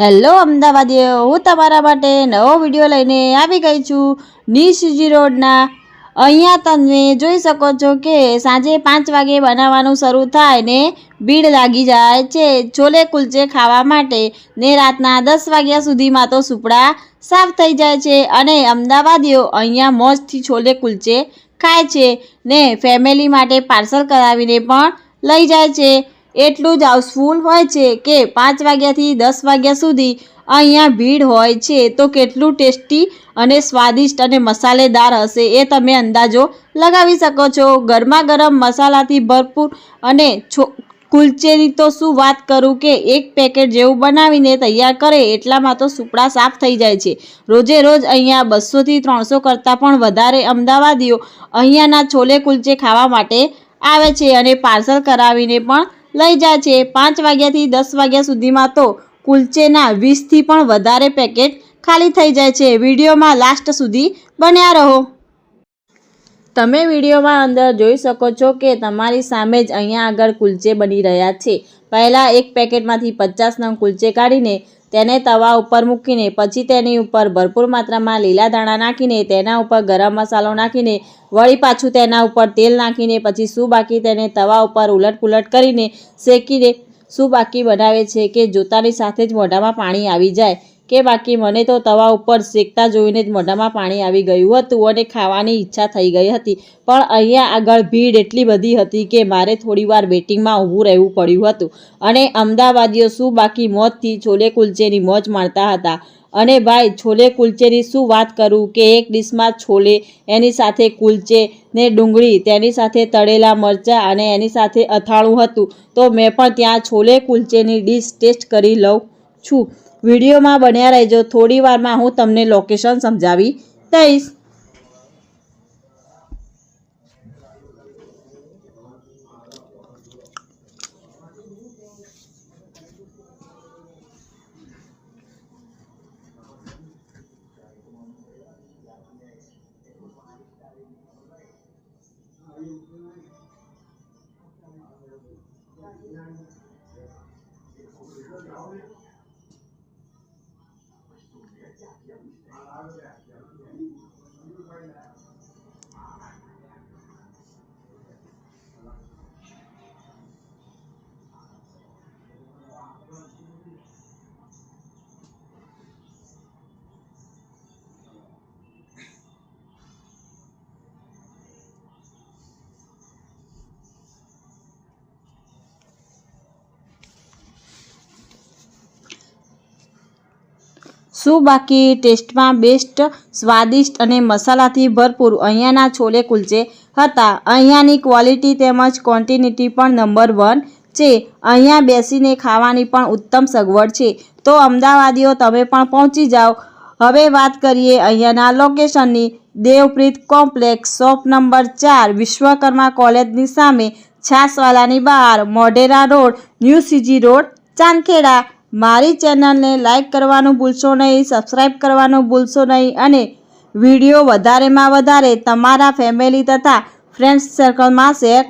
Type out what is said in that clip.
Hello અમદાવાદીઓ. હું તમારા માટે નવો વીડિયો લઈને આવી ગઈ છું. નિશજી રોડના. અહીંયા તમે જોઈ શકો છો કે સાંજે પાંચ વાગે બનાવવાનું શરૂ થાય ને ભીડ લાગી જાય છે. છોલે કુલચે ખાવા માટે ને રાતના દસ વાગ્યા સુધીમાં તો સુપડા સાફ થઈ જાય છે અને અમદાવાદીઓ અહીંયા મોજથી છોલે કુલચે ખાય છે ને ફેમિલી માટે પાર્સલ કરાવીને પણ લઈ જાય છે. એટલું જ હાઉસફુલ હોય છે કે પાંચ વાગ્યાથી દસ વાગ્યા સુધી અહીંયા ભીડ હોય છે. તો કેટલું ટેસ્ટી અને સ્વાદિષ્ટ અને મસાલેદાર હશે એ તમે અંદાજો લગાવી શકો છો. ગરમા ગરમ મસાલાથી ભરપૂર અને છો, કુલચેની તો શું વાત કરું કે એક પેકેટ જેવું બનાવીને તૈયાર કરે એટલામાં તો સુપડા સાફ થઈ જાય છે. રોજે રોજ અહીંયા બસોથી ત્રણસો કરતાં પણ વધારે અમદાવાદીઓ અહીંયાના છોલે કુલચે ખાવા માટે આવે છે અને પાર્સલ કરાવીને પણ લઈ જાય છે પાંચ વાગ્યાથી દસ વાગ્યા સુધીમાં તો કુલચેના વીસથી પણ વધારે પેકેટ ખાલી થઈ જાય છે. વિડીયોમાં લાસ્ટ સુધી બન્યા રહો. તમે વિડીયોમાં અંદર જોઈ શકો છો કે તમારી સામે જ અહીંયા આગળ કુલચે બની રહ્યા છે. પહેલાં એક પેકેટમાંથી પચાસ નંગ કુલચે કાઢીને તેને તવા ઉપર મૂકીને, પછી તેની ઉપર ભરપૂર માત્રામાં લીલા દાણા નાખીને, તેના ઉપર ગરમ મસાલો નાખીને, વળી પાછું તેના ઉપર તેલ નાખીને, પછી શું બાકી તેને તવા ઉપર ઉલટ પુલટ કરીને શેકીને, શું બાકી બનાવે છે કે, જોતાની સાથે જ મોઢામાં પાણી આવી જાય. કે બાકી મને તો તવા ઉપર શેકતા જોઈને જ મોઢામાં પાણી આવી ગયું હતું અને ખાવાની ઈચ્છા થઈ ગઈ હતી. પણ અહીંયા આગળ ભીડ એટલી બધી હતી કે મારે થોડીવાર વેટિંગમાં ઊભું રહેવું પડ્યું હતું. અને અમદાવાદીઓ શું બાકી મોજથી છોલે કુલચેની મોજ માણતા હતા? અને ભાઈ, છોલે કુલચેની શું વાત કરું કે એક ડીશમાં છોલે, એની સાથે કુલચે ને ડુંગળી, તેની સાથે તળેલા મરચાં અને એની સાથે અથાણું હતું. તો મેં પણ ત્યાં છોલે કુલચેની ડીશ ટેસ્ટ કરી લઉં છું. વિડીયોમાં બન્યા રહેજો. થોડી વારમાં હું તમને લોકેશન સમજાવી દઈશ. Yeah. શું બાકી? ટેસ્ટમાં બેસ્ટ, સ્વાદિષ્ટ અને મસાલાથી ભરપૂર અહીંયાના છોલે કુલચે હતા. અહીંયાની ક્વોલિટી તેમજ ક્વોન્ટિનિટી પણ નંબર વન છે. અહીંયા બેસીને ખાવાની પણ ઉત્તમ સગવડ છે. તો અમદાવાદીઓ, તમે પણ પહોંચી જાઓ. હવે વાત કરીએ અહીંયાના લોકેશનની. દેવપ્રીત કોમ્પ્લેક્સ, શોપ નંબર ચાર, વિશ્વકર્મા કોલેજની સામે છાસવાલાની બહાર, Modhera road, new CG road, Chandkheda. મારી ચેનલને લાઈક કરવાનું ભૂલશો નહીં સબસ્ક્રાઈબ કરવાનું ભૂલશો નહીં અને વીડિયો વધારેમાં વધારે તમારા ફેમિલી તથા ફ્રેન્ડ્સ સર્કલમાં શેર